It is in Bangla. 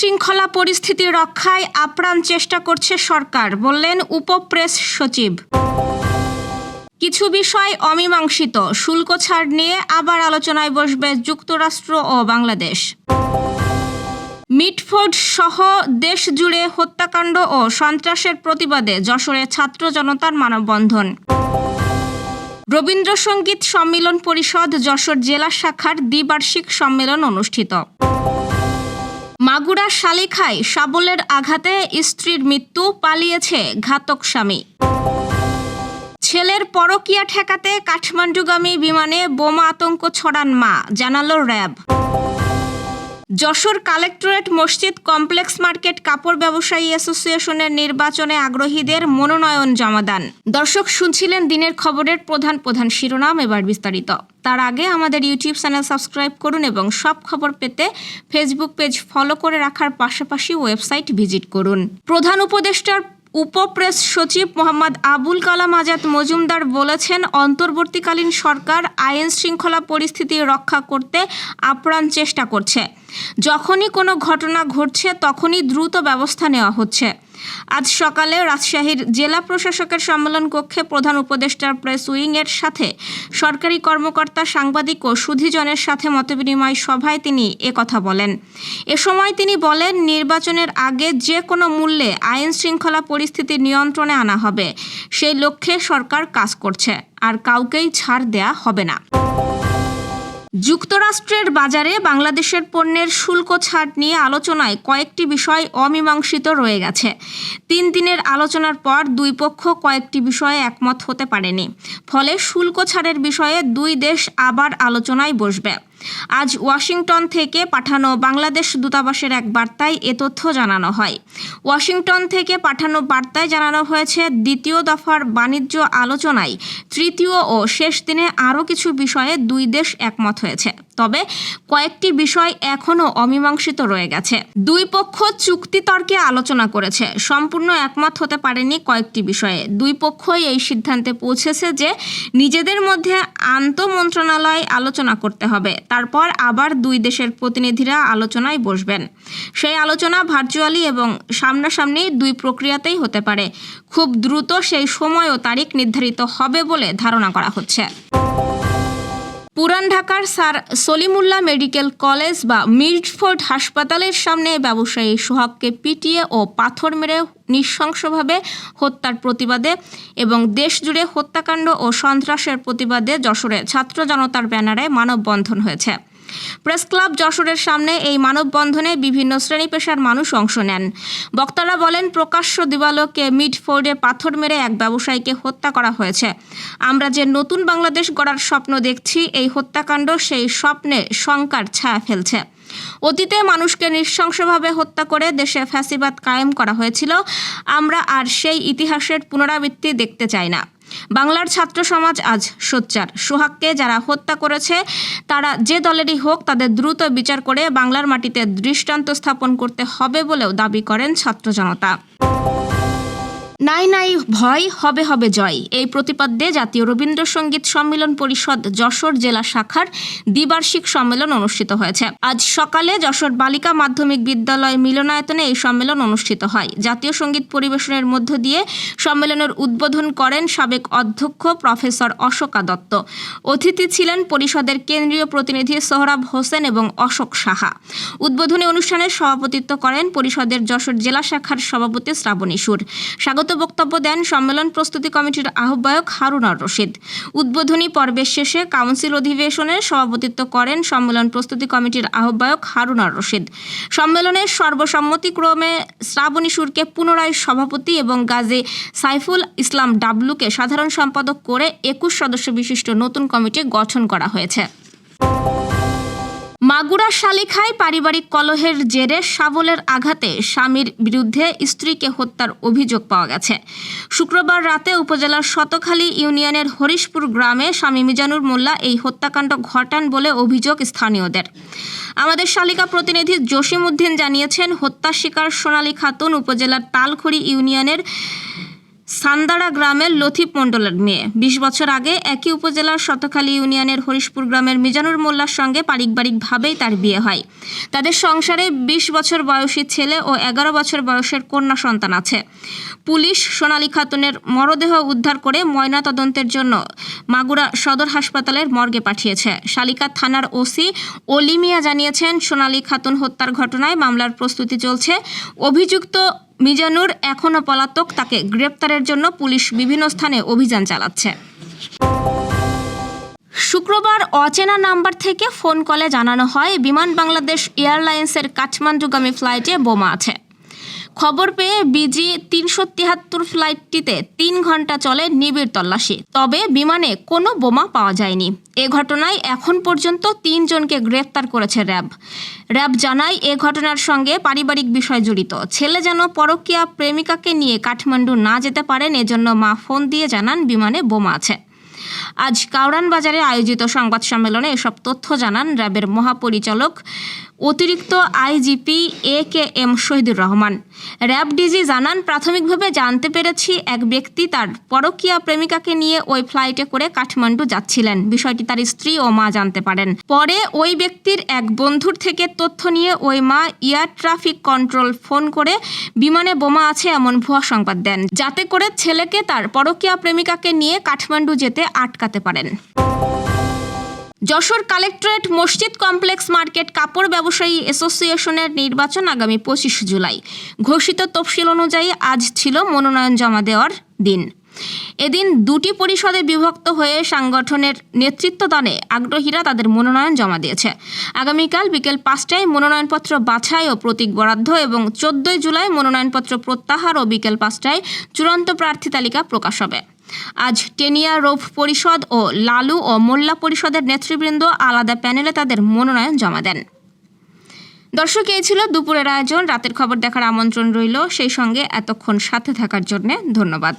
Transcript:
শৃঙ্খলা পরিস্থিতি রক্ষায় আপ্রাণ চেষ্টা করছে সরকার, বললেন উপপ্রেস সচিব। কিছু বিষয় অমীমাংসিত, শুল্ক ছাড় নিয়ে আবার আলোচনায় বসবে যুক্তরাষ্ট্র ও বাংলাদেশ। মিটফোর্ড সহ দেশ জুড়ে হত্যাকাণ্ড ও সন্ত্রাসের প্রতিবাদে যশোরে ছাত্র জনতার মানববন্ধন। রবীন্দ্রসঙ্গীত সম্মিলন পরিষদ যশোর জেলা শাখার দ্বিবার্ষিক সম্মেলন অনুষ্ঠিত। মাগুরা শালিখায় শাবলের আঘাতে স্ত্রীর মৃত্যু, পালিয়েছে ঘাতক স্বামী। ছেলের পরকিয়া ঠেকাতে কাঠমান্ডুগামী বিমানে বোমা আতঙ্ক ছড়ান মা, জানালো র্যাব। যশোর কালেক্টরেট মসজিদ কমপ্লেক্স মার্কেট কাপড় ব্যবসায়ী অ্যাসোসিয়েশনের নির্বাচনে আগ্রহীদের মনোনয়ন জমাদান দর্শক, শুনছিলেন দিনের খবরের প্রধান প্রধান শিরোনাম, এবার বিস্তারিত। তার আগে আমাদের ইউটিউব চ্যানেল সাবস্ক্রাইব করুন এবং সব খবর পেতে ফেসবুক পেজ ফলো করে রাখার পাশাপাশি ওয়েবসাইট ভিজিট করুন। প্রধান উপদেষ্টার উপপ্রেস সচিব মোহাম্মদ আবুল কালাম আজাদ মজুমদার বলেছেন, অন্তর্বর্তীকালীন সরকার আইন শৃঙ্খলা পরিস্থিতি রক্ষা করতে আপ্রাণ চেষ্টা করছে। যখনই কোনো ঘটনা ঘটছে, তখনই দ্রুত ব্যবস্থা নেওয়া হচ্ছে। আজ সকালে রাজশাহীর জেলা প্রশাসকের সম্মেলন কক্ষে প্রধান উপদেষ্টার প্রেস উইংয়ের সাথে সরকারি কর্মকর্তা, সাংবাদিক ও সুধীজনের সাথে মতবিনিময় সভায় তিনি একথা বলেন। এ সময় তিনি বলেন, নির্বাচনের আগে যে কোনো মূল্যে আইন শৃঙ্খলা পরিস্থিতি নিয়ন্ত্রণে আনা হবে। সেই লক্ষ্যে সরকার কাজ করছে, আর কাউকেই ছাড় দেয়া হবে না। যুক্তরাষ্ট্রের বাজারে বাংলাদেশের পণ্যের শুল্ক ছাড় নিয়ে আলোচনায় কয়েকটি বিষয় অমীমাংসিত রয়ে গেছে। তিন দিনের আলোচনার পর দুই পক্ষ কয়েকটি বিষয়ে একমত হতে পারেনি। ফলে শুল্ক ছাড়ের বিষয়ে দুই দেশ আবার আলোচনায় বসবে। আজ ওয়াশিংটন থেকে পাঠানো বাংলাদেশ দূতাবাসের এক বার্তায় এ তথ্য জানানো হয়। ওয়াশিংটন থেকে পাঠানো বার্তায় জানানো হয়েছে, দ্বিতীয় দফার বাণিজ্য আলোচনায় তৃতীয় ও শেষ দিনে আরও কিছু বিষয়ে দুই দেশ একমত হয়েছে। তবে কয়েকটি বিষয় এখনও অমীমাংসিত রয়ে গেছে। দুই পক্ষ চুক্তি তর্কে আলোচনা করেছে। সম্পূর্ণ একমত হতে পারেনি কয়েকটি বিষয়ে। দুই পক্ষই এই সিদ্ধান্তে পৌঁছেছে যে নিজেদের মধ্যে আন্তঃ মন্ত্রণালয় আলোচনা করতে হবে। তারপর আবার দুই দেশের প্রতিনিধিরা আলোচনায় বসবেন। সেই আলোচনা ভার্চুয়ালি এবং সামনাসামনি দুই প্রক্রিয়াতেই হতে পারে। খুব দ্রুত সেই সময় ও তারিখ নির্ধারিত হবে বলে ধারণা করা হচ্ছে। পুরান ঢাকার স্যার সলিমুল্লাহ মেডিকেল কলেজ বা মিডফোর্ড হাসপাতালের সামনে ব্যবসায়ী সোহাগকে পিটিয়ে ও পাথর মেরে নৃশংসভাবে হত্যার প্রতিবাদে এবং দেশজুড়ে হত্যাকাণ্ড ও সন্ত্রাসের প্রতিবাদে যশোরে ছাত্র জনতার ব্যানারে মানববন্ধন হয়েছে। প্রেস ক্লাব যশোরের সামনে এই মানববন্ধনে বিভিন্ন শ্রেণি পেশার মানুষ অংশ নেন। বক্তারা বলেন, প্রকাশ্য দিবালোকে মিডফোর্ডে পাথর মেরে এক ব্যবসায়ীকে হত্যা করা হয়েছে। আমরা যে নতুন বাংলাদেশ গড়ার স্বপ্ন দেখছি, এই হত্যাকাণ্ড সেই স্বপ্নে শঙ্কার ছায়া ফেলছে। অতীতে মানুষকে নৃশংসভাবে হত্যা করে দেশে ফ্যাসিবাদ কায়েম করা হয়েছিল। আমরা আর সেই ইতিহাসের পুনরাবৃত্তি দেখতে চাই না। বাংলার ছাত্র সমাজ আজ সোচ্চার। সোহাগকে যারা হত্যা করেছে, তারা যে দলেরই হোক, তাদের দ্রুত বিচার করে বাংলার মাটিতে দৃষ্টান্ত স্থাপন করতে হবে বলেও দাবি করেন ছাত্র জনতা। নাই নাই ভয়, হবে হবে জয়। এই প্রতিপাদ্যে জাতীয় রবীন্দ্রসঙ্গীত সম্মেলন পরিষদ যশোর জেলা শাখার দ্বিবার্ষিক সম্মেলন অনুষ্ঠিত হয়েছে। আজ সকালে যশোর বালিকা মাধ্যমিক বিদ্যালয় মিলনায়তনে এই সম্মেলন অনুষ্ঠিত হয়। জাতীয় সংগীত পরিবেশনের মধ্য দিয়ে সম্মেলনের উদ্বোধন করেন সাবেক অধ্যক্ষ প্রফেসর অশোকা দত্ত। অতিথি ছিলেন পরিষদের কেন্দ্রীয় প্রতিনিধি সোহরাব হোসেন এবং অশোক সাহা। উদ্বোধনী অনুষ্ঠানে সভাপতিত্ব করেন পরিষদের যশোর জেলা শাখার সভাপতি শ্রাবণী সুর। স্বাগত বক্তব্য দেন সম্মেলন প্রস্তুতি কমিটির আহ্বায়ক হারুনার রশিদ। উদ্বোধনী পর্বের শেষে কাউন্সিল অধিবেশনে সভাপতিত্ব করেন সম্মেলন প্রস্তুতি কমিটির আহ্বায়ক হারুনার রশিদ। সম্মেলনের সর্বসম্মতিক্রমে শ্রাবণী সুরকে পুনরায় সভাপতি এবং গাজী সাইফুল ইসলাম ডাবলুকে সাধারণ সম্পাদক করে একুশ সদস্য বিশিষ্ট নতুন কমিটি গঠন করা হয়েছে। মাগুরা শালিখায় পারিবারিক কলহের জেরে শাবলের আঘাতে স্বামীর বিরুদ্ধে স্ত্রীকে হত্যার অভিযোগ পাওয়া গেছে। শুক্রবার রাতে উপজেলার শতখালী ইউনিয়নের হরিশপুর গ্রামে স্বামী মিজানুর মোল্লা এই হত্যাকাণ্ড ঘটান বলে অভিযোগ স্থানীয়দের। আমাদের শালিকা প্রতিনিধি জসিম উদ্দিন জানিয়েছেন হত্যা শিকার সোনালী খাতুন উপজেলার তালখড়ি ইউনিয়নের সান্দাড়া গ্রামের লথিপ মণ্ডলের মেয়ে। বিশ বছর আগে একই উপজেলার শতখালী ইউনিয়নের হরিশপুর গ্রামের মিজানুর মোল্লার সঙ্গে পারিবারিকভাবেই তার বিয়ে হয়। তাদের সংসারে বিশ বছর বয়সী ছেলে ও এগারো বছর বয়সের কন্যা সন্তান আছে। পুলিশ সোনালী খাতুনের মরদেহ উদ্ধার করে ময়না তদন্তের জন্য মাগুরা সদর হাসপাতালের মর্গে পাঠিয়েছে। শালিকা থানার ওসি অলিমিয়া জানিয়েছেন, সোনালী খাতুন হত্যার ঘটনায় মামলার প্রস্তুতি চলছে। অভিযুক্ত মিজানুর এখনও পলাতক, তাকে গ্রেপ্তারের জন্য পুলিশ বিভিন্ন স্থানে অভিযান চালাচ্ছে। শুক্রবার অচেনা নাম্বার থেকে ফোন কলে জানানো হয়, বিমান বাংলাদেশ এয়ারলাইন্সের কাঠমান্ডুগামী ফ্লাইটে বোমা আছে। খবর পেয়ে বিজি তিনশো তিয়াত্তর ফ্লাইটটিতে তিন ঘণ্টা চলে নিবিড় তল্লাশি। তবে বিমানে কোনো বোমা পাওয়া যায়নি। এ ঘটনায় এখন পর্যন্ত তিনজনকে গ্রেফতার করেছে র্যাব। র্যাব জানায়, এ ঘটনার সঙ্গে পারিবারিক বিষয় জড়িত। ছেলে যেন পরকীয়া প্রেমিকাকে নিয়ে কাঠমান্ডু না যেতে পারেন, এজন্য মা ফোন দিয়ে জানান বিমানে বোমা আছে। আজ কাউরান বাজারে আয়োজিত সংবাদ সম্মেলনে এসব তথ্য জানান র্যাবের মহাপরিচালক অতিরিক্ত IGP A K M Shahidur Rahman. RAB DG জানান, প্রাথমিকভাবে জানতে পেরেছি এক ব্যক্তি তার পরকীয়া প্রেমিকাকে নিয়ে ওই ফ্লাইটে করে কাঠমান্ডু যাচ্ছিলেন। বিষয়টি তার স্ত্রী ও মা জানতে পারেন। পরে ওই ব্যক্তির এক বন্ধুর থেকে তথ্য নিয়ে ওই মা এয়ার ট্রাফিক কন্ট্রোল ফোন করে, বিমানে বোমা আছে এমন ভুয়া সংবাদ দেন। যাতে করে ছেলেকে তার পরকীয়া প্রেমিকাকে নিয়ে কাঠমান্ডু যেতে আটকাতে পারেন। যশোর কালেক্টরেট মসজিদ কমপ্লেক্স মার্কেট কাপড় ব্যবসায়ী অ্যাসোসিয়েশনের নির্বাচন আগামী পঁচিশ জুলাই। ঘোষিত তফসিল অনুযায়ী আজ ছিল মনোনয়ন জমা দেওয়ার দিন। এদিন দুটি পরিষদে বিভক্ত হয়ে সাংগঠনের নেতৃত্বদানে আগ্রহীরা তাদের মনোনয়ন জমা দিয়েছে। আগামীকাল বিকেল পাঁচটায় মনোনয়নপত্র বাছাই ও প্রতীক বরাদ্দ এবং চোদ্দই জুলাই মনোনয়নপত্র প্রত্যাহার ও বিকেল পাঁচটায় চূড়ান্ত প্রার্থী তালিকা প্রকাশ হবে। আজ টেনিয়া রোভ পরিষদ ও লালু ও মোল্লা পরিষদের নেতৃবৃন্দ আলাদা প্যানেলে তাদের মনোনয়ন জমা দেন। দর্শক, এই ছিল দুপুরের আয়োজন। রাতের খবর দেখার আমন্ত্রণ রইল। সেই সঙ্গে এতক্ষণ সাথে থাকার জন্য ধন্যবাদ।